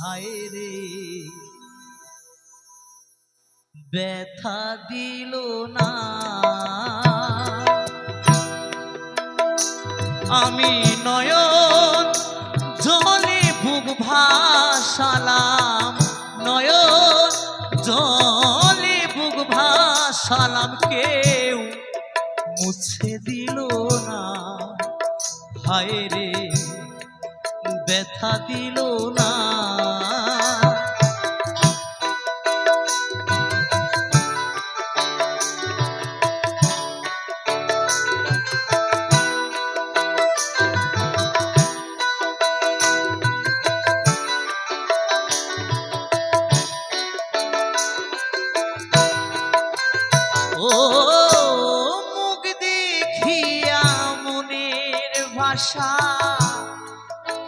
হায় রে। ব্যথা দিল না। আমি নয়ন জলে বুক ভাসালাম, নয়ন জলে বুক ভাসালাম, কেউ মুছে দিল না। হায় রে। ব্যথা দিল না। ও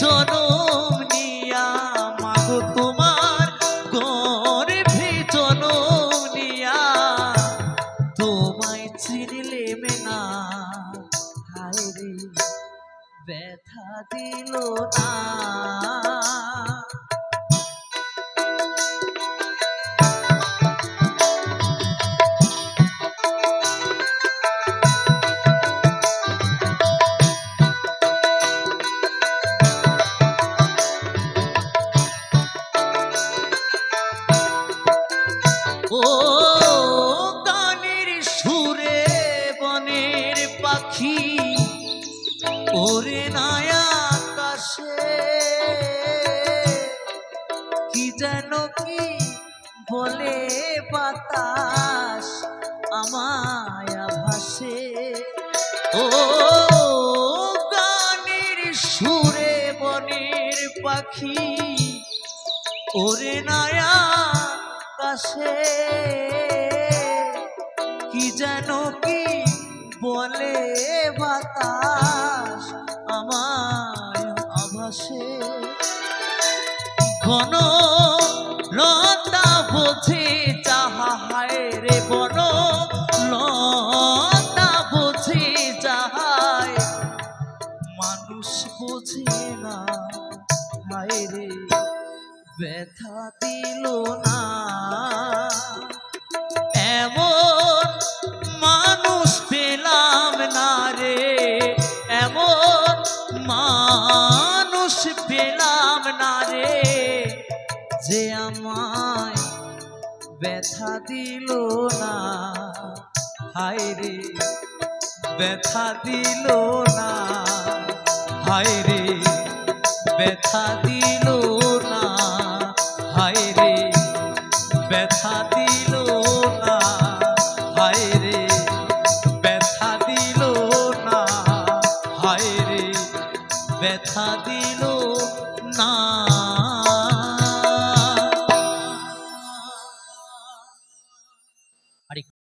জনম নিয়া মাগো তোমার গর্ভে জনম নিয়া। তোমায় চিনলে মেনা হায় ব্যথা দিল না। ও গানের সুরে বনের পাখি, ওরে নায়া আকাশে। কি যেন কি বলে বাতাস আমায় ভাসে। ও গানের সুরে বনের পাখি, ওরে নায়া কাছে কি যেন কি বলে বাতাস আমায় আভাসে ঘন লতা বোঝে ব্যথা দিল না। এমন মানুষ পেলাম না রে। এমন মানুষ পেলাম না রে। যে আমায় ব্যথা দিল না। হায় রে, ব্যথা দিল না। হায় রে, ব্যথা দিল দিল না।